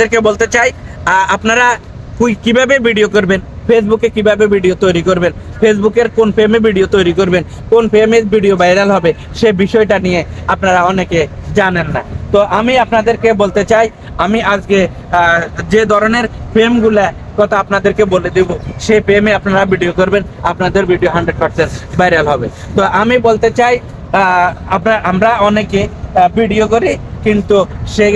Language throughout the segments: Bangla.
আপনাদেরকে বলতে চাই আপনারা কীভাবে ভিডিও করবেন? ফেসবুকে কীভাবে ভিডিও তৈরি করবেন? ফেসবুকের কোন ফেমে ভিডিও তৈরি করবেন? কোন ফেমে ভিডিও ভাইরাল হবে? সে বিষয়টা নিয়ে আপনারা অনেকে জানেন না। তো আমি আপনাদেরকে বলতে চাই, আমি আজকে যে ধরনের ফেমগুলা কথা আপনাদেরকে বলে দেব সেই ফেমে আপনারা ভিডিও করবেন, আপনাদের ভিডিও হান্ড্রেড পার্সেন্ট ভাইরাল হবে। তো আমি বলতে চাই আপনার আমরা অনেকে ভিডিও করি, কিন্তু সে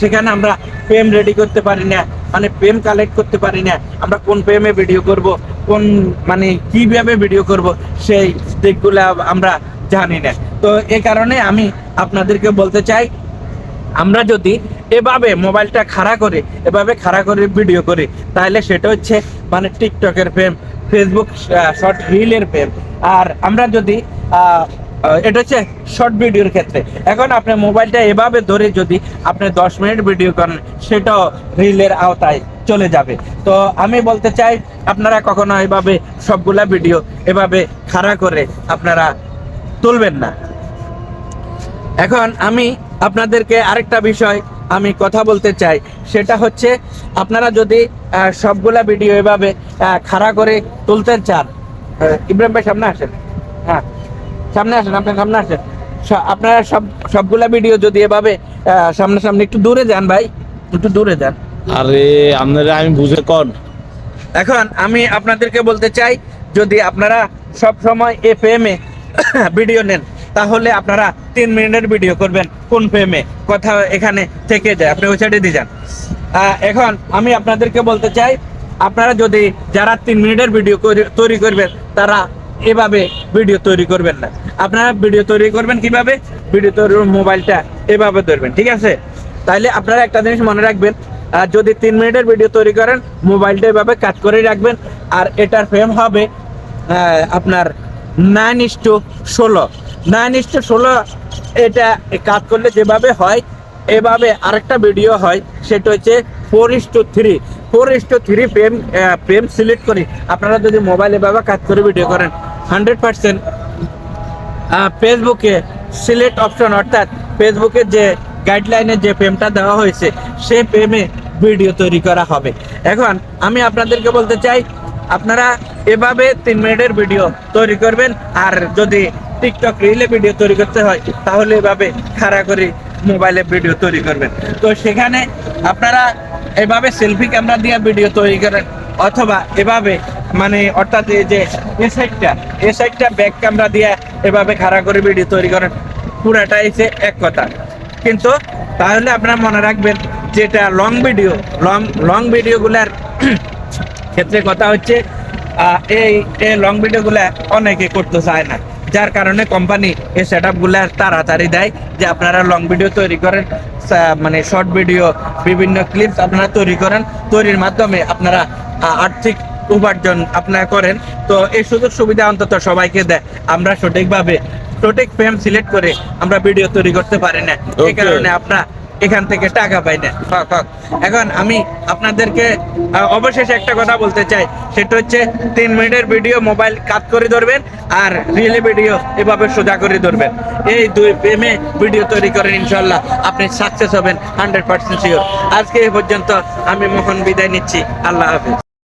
সেখানে আমরা ফেম রেডি করতে পারি না মানে প্রেম কালেক্ট করতে পারি না। আমরা কোন প্রেমে ভিডিও করব, কোন মানে কীভাবে ভিডিও করব, সেই দিকগুলো আমরা জানি না। তো এ কারণে আমি আপনাদেরকে বলতে চাই, আমরা যদি এভাবে মোবাইলটা খাড়া করে, এভাবে খাড়া করে ভিডিও করি, তাহলে সেটা হচ্ছে মানে টিকটকের ফেম ফেসবুক শর্ট রিলের প্রেম। আর আমরা যদি এটা হচ্ছে শর্ট ভিডিওর ক্ষেত্রে। এখন আপনি মোবাইলটা এভাবে ধরে যদি আপনি দশ মিনিট ভিডিও করেন, সেটাও রিলের আওতায় চলে যাবে। তো আমি বলতে চাই, আপনারা কখনো এভাবে সবগুলা ভিডিও এভাবে খাড়া করে আপনারা তুলবেন না। এখন আমি আপনাদেরকে আরেকটা বিষয় আমি কথা বলতে চাই, সেটা হচ্ছে আপনারা যদি সবগুলা ভিডিও এভাবে খাড়া করে তুলতে চান ইব্রাহিম ভাই সামনে আসেন। সামনে আসেন আপনার সামনে আসেন। আপনারা সব সবগুলা ভিডিও যদি এভাবে সামনাসামনি একটু দূরে যান ভাই একটু দূরে যান। আরে আপনারা আমি বুঝে কন? এখন আমি আপনাদেরকে বলতে চাই যদি আপনারা সব সময় এ ফেমে ভিডিও নেন তাহলে আপনারা তিন মিনিটের ভিডিও করবেন কোন ফেমে কথা এখানে থেকে যায় আপনি ওই সাইডে দিয়ে যান। এখন আমি আপনাদেরকে বলতে চাই আপনারা যদি যারা তিন মিনিটের ভিডিও তৈরি করবেন তারা এভাবে ভিডিও তৈরি করবেন না। আপনারা ভিডিও তৈরি করবেন কীভাবে? ভিডিও তৈরি মোবাইলটা এভাবে ধরবেন, ঠিক আছে? তাইলে আপনারা একটা জিনিস মনে রাখবেন আর যদি তিন মিনিটের ভিডিও তৈরি করেন, মোবাইলটা এভাবে কাজ করে রাখবেন, আর এটার ফ্রেম হবে আপনার নাইন ইস টু ষোলো। নাইন ইস টু ষোলো, এটা কাজ করলে যেভাবে হয়, এভাবে আরেকটা ভিডিও হয়, সেটা হচ্ছে four is to three four is to three frame frame select করি। আপনারা যদি মোবাইল এভাবে কাজ করে ভিডিও করেন হান্ড্রেড পার্সেন্ট ফেসবুকে সিলেক্ট অপশন অর্থাৎ ফেসবুকের যে গাইডলাইনে যে পেমটা দেওয়া হয়েছে, সেই পেমে ভিডিও তৈরি করা হবে। এখন আমি আপনাদেরকে বলতে চাই, আপনারা এভাবে তিন মিনিটের ভিডিও তৈরি করবেন, আর যদি টিকটক রিলে ভিডিও তৈরি করতে হয়, তাহলে এভাবে খাড়া করে মোবাইলে ভিডিও তৈরি করবেন। তো সেখানে আপনারা এভাবে সেলফি ক্যামেরা দিয়ে ভিডিও তৈরি করেন, অথবা এভাবে মানে অর্থাৎ এই যে এ সাইডটা এ সাইডটা ব্যাক ক্যামেরা দিয়ে এভাবে খাড়া করে ভিডিও তৈরি করেন। পুরাটা এসে এক কথা। কিন্তু তাহলে আপনারা মনে রাখবেন যেটা লং ভিডিও লং লং ভিডিওগুলার ক্ষেত্রে কথা হচ্ছে এই এই লং ভিডিওগুলা অনেকে করতে চায় না। যার কারণে কোম্পানি এই সেট আপগুলা তাড়াতাড়ি দেয় যে আপনারা লং ভিডিও তৈরি করেন মানে শর্ট ভিডিও বিভিন্ন ক্লিপস আপনারা তৈরি করেন। তৈরির মাধ্যমে আপনারা আর্থিক উপার্জন আপনারা করেন তো এই সুযোগ সুবিধা অন্তত সবাইকে দেয়। আমরা সঠিকভাবে সঠিক ফ্রেম সিলেক্ট করে আমরা ভিডিও তৈরি করতে পারি না। এই কারণে আপনারা এখান থেকে টাকা পাই না। এখন আমি আপনাদেরকে অবশেষে একটা কথা বলতে চাই। সেটা হচ্ছে তিন মিনিটের ভিডিও মোবাইল কাট করে ধরবেন আর রিয়েলি ভিডিও এভাবে সোজা করে ধরবেন। এই দুই প্রেমে ভিডিও তৈরি করেন ইনশাল্লাহ আপনি সাকসেস হবেন হান্ড্রেড পার্সেন্ট শিওর আজকে এই পর্যন্ত আমি মোহন বিদায় নিচ্ছি। আল্লাহ হাফিজ।